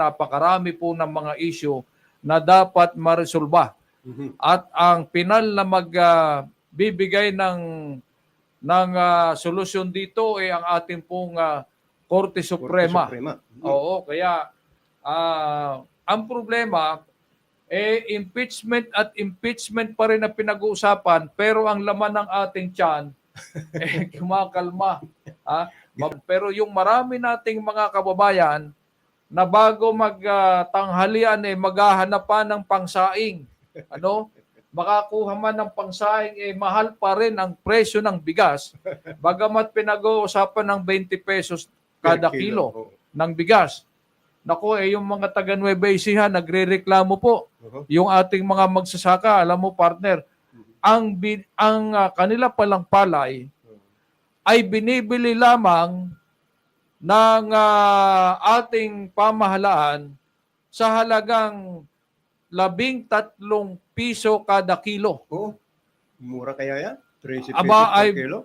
napakarami po ng mga issue na dapat maresolba. Mhm. At ang pinal na magbibigay ng ng ah, solusyon dito ay ang ating pong ah, Korte Suprema. Suprema. Mhm. Oo, kaya ah, ang problema eh impeachment at impeachment pa rin ang pinag-uusapan pero ang laman ng ating tiyan eh kumakalma. Ah, ma- pero yung marami nating mga kababayan na bago magtanghalian eh maghahanap pa ng pangsaing. Ano? Makakuha man ng pangsaing eh mahal pa rin ang presyo ng bigas. Bagamat pinag-uusapan ng 20 pesos kada kilo Oo. ng bigas. Nako, eh yung mga taga Nueva Ecija nagrereklamo po. Oo. Yung ating mga magsasaka, alam mo partner, ang bi- ang ah, kanila palang palay ay binibili lamang ng ah, ating pamahalaan sa halagang labing tatlong piso kada kilo. Oo. Mura kaya yan? 13 pesos Aba, ay- kilo?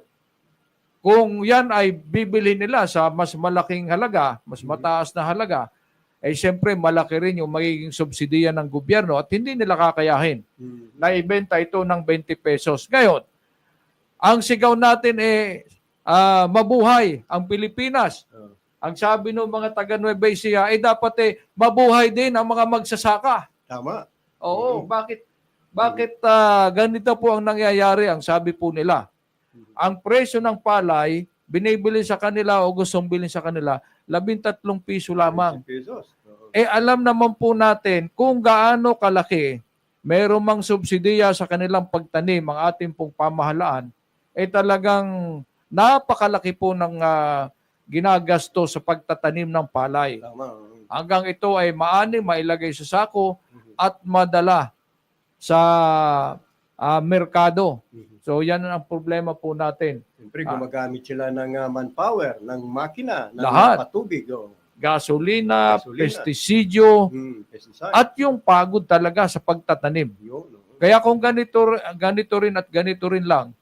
Kung yan ay bibili nila sa mas malaking halaga, mas Mhm. mataas na halaga, ay siyempre malaki rin yung magiging subsidiya ng gobyerno at hindi nila kakayahin Mhm. na ibenta ito ng 20 pesos. Ngayon, ang sigaw natin eh ah, mabuhay ang Pilipinas. Oo. Ang sabi ng mga taga Nueva Ecija ay dapat eh mabuhay din ang mga magsasaka. Tama. Oo, Mhm. bakit bakit ah, ganito po ang nangyayari ang sabi po nila. Ang presyo ng palay binibili sa kanila o gustong bilhin sa kanila, 13 piso lamang. 13 pesos. Oo. Eh alam naman po natin kung gaano kalaki meron mang subsidiya sa kanilang pagtanim ang ating pong pamahalaan, eh talagang napakalaki po ng ah, ginagasto sa pagtatanim ng palay. Hanggang ito ay maani mailagay sa sako Mhm. at madala sa ah, merkado. Mhm. So yan ang problema po natin. Siyempre, Ah. gumagamit sila ng ah, manpower, ng makina, ng Lahat. patubig. Oh. Gasolina, Gasolina. pestisidyo, Hmm, pesticide. at yung pagod talaga sa pagtatanim. Yun, oh. Kaya kung ganito, ganito rin at ganito rin lang,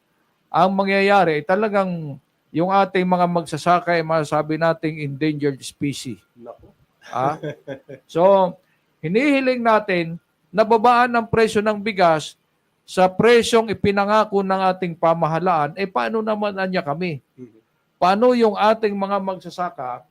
ang mangyayari, talagang yung ating mga magsasaka ay masasabi nating endangered species. Naku. Ah? So, hinihiling natin na babaan ang presyo ng bigas sa presyong ipinangako ng ating pamahalaan, eh paano naman anya kami? Mhm. Paano yung ating mga magsasaka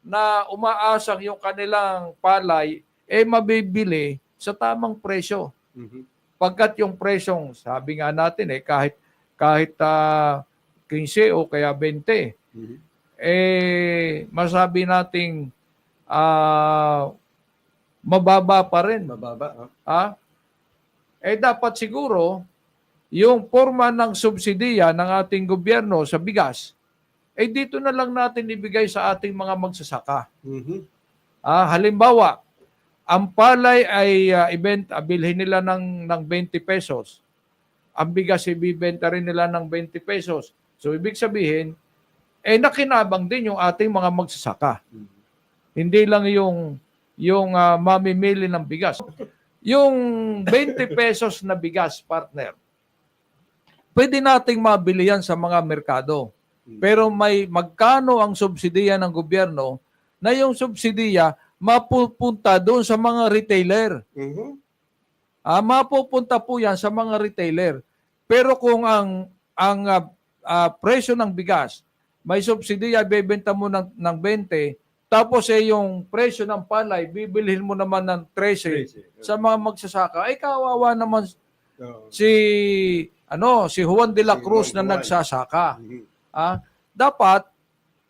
na umaasang yung kanilang palay eh mabibili sa tamang presyo? Mhm. Pagkat yung presyong, sabi nga natin eh, kahit kahit ah, 15 o kaya 20, Mhm. eh masabi nating ah, mababa pa rin. Mababa. ah. Ha? Eh dapat siguro yung forma ng subsidiya ng ating gobyerno sa bigas, eh dito na lang natin ibigay sa ating mga magsasaka. Mhm. Ah, halimbawa, ang palay ay uh, ibenta, bilhin nila ng, ng 20 pesos. Ang bigas ibibenta rin nila ng 20 pesos. So ibig sabihin, eh nakinabang din yung ating mga magsasaka. Hindi lang yung yung ah, mamimili ng bigas. Yung 20 pesos na bigas, partner, pwede nating mabili yan sa mga merkado. Pero may magkano ang subsidiya ng gobyerno na yung subsidiya mapupunta doon sa mga retailer. Mhm. Ah, mapupunta po yan sa mga retailer. Pero kung ang ang ah, ah, presyo ng bigas may subsidiya bebenta mo ng ng 20 tapos eh yung presyo ng palay bibilhin mo naman ng 13 Crazy. sa mga magsasaka ay kawawa naman si ano si Juan de la Si Cruz Juan na nagsasaka. Mhm. Ah, dapat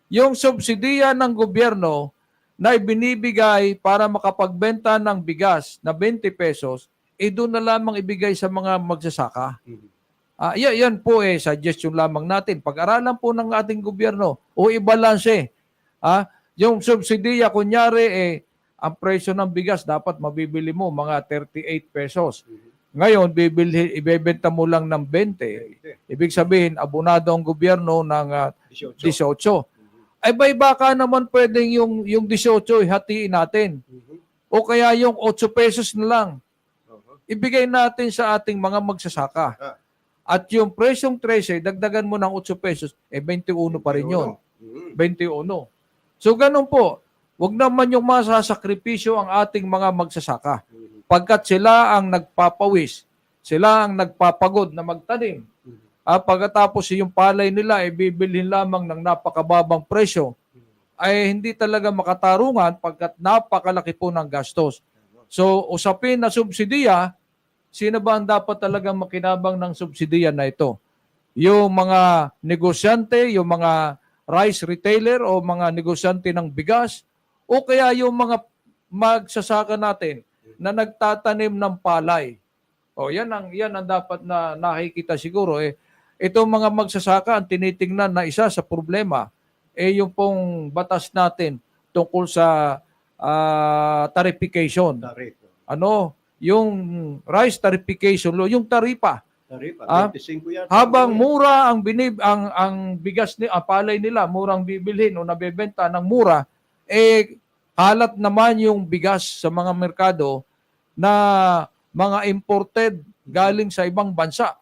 yung subsidiya ng gobyerno na ibinibigay para makapagbenta ng bigas na 20 pesos, eh doon na lamang ibigay sa mga magsasaka. Mhm. Ah, yan, yan po eh, suggestion lamang natin. Pag-aralan po ng ating gobyerno o ibalanse. Ah, yung subsidiya, kunyari, eh, ang presyo ng bigas dapat mabibili mo mga 38 pesos. Mhm. Ngayon, bibili, ibebenta mo lang ng 20. Ibig sabihin, abonado ang gobyerno ng ah, 18. 18. Mhm. Ay bay baka naman pwedeng yung yung 18 hatiin natin. Mhm. O kaya yung 8 pesos na lang. Ibigay natin sa ating mga magsasaka. Ah. At yung presyong 13, dagdagan mo ng 8 pesos, eh 21 pa rin yun. Mhm. 21. So ganun po. wag naman yung masasakripisyo ang ating mga magsasaka. Mhm. Pagkat sila ang nagpapawis, sila ang nagpapagod na magtanim. Mhm. Ah, pagkatapos yung palay nila ay bibilhin lamang ng napakababang presyo, ay hindi talaga makatarungan pagkat napakalaki po ng gastos. So, usapin na subsidiya, sino ba ang dapat talagang makinabang ng subsidiya na ito? Yung mga negosyante, yung mga rice retailer o mga negosyante ng bigas, o kaya yung mga magsasaka natin na nagtatanim ng palay. O yan ang yan ang dapat na nakikita siguro eh itong mga magsasaka ang tinitingnan na isa sa problema eh yung pong batas natin tungkol sa ah, tarification. Tarif. Ano, yung rice tarification law, yung taripa. Tarif. Ah, 25 yata. Habang mura ang binib ang ang bigas ni ang palay nila, murang bibilhin o nabebenta ng mura, eh halat naman yung bigas sa mga merkado na mga imported galing sa ibang bansa.